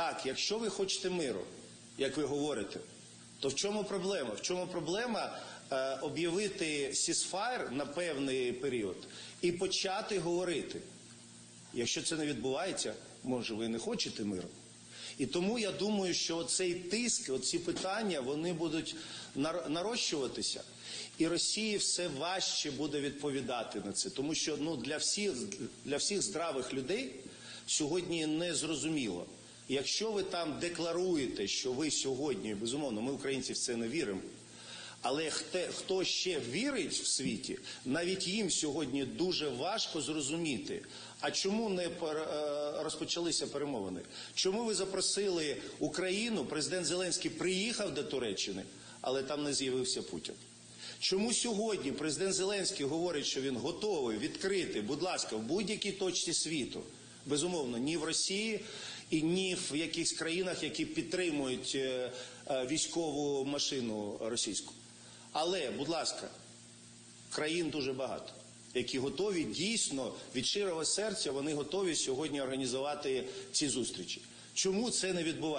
Так, якщо ви хочете миру, як ви говорите, то в чому проблема? В чому проблема е, об'явити сісфайр на певний період і почати говорити? Якщо це не відбувається, може ви не хочете миру. І тому я думаю, що цей тиск, оці питання, вони будуть нар- нарощуватися, і Росії все важче буде відповідати на це, тому що ну для всіх для всіх здравих людей сьогодні не зрозуміло. Якщо ви там декларуєте, що ви сьогодні, безумовно, ми українці в це не віримо. Але хто ще вірить в світі, навіть їм сьогодні дуже важко зрозуміти. А чому не е, розпочалися перемовини? Чому ви запросили Україну? Президент Зеленський приїхав до Туреччини, але там не з'явився Путін. Чому сьогодні президент Зеленський говорить, що він готовий відкрити, будь ласка, в будь-якій точці світу, безумовно, ні в Росії і ні в якихось країнах, які підтримують е, е, військову машину російську. Але, будь ласка, країн дуже багато, які готові дійсно від щирого серця вони готові сьогодні організувати ці зустрічі. Чому це не відбувається?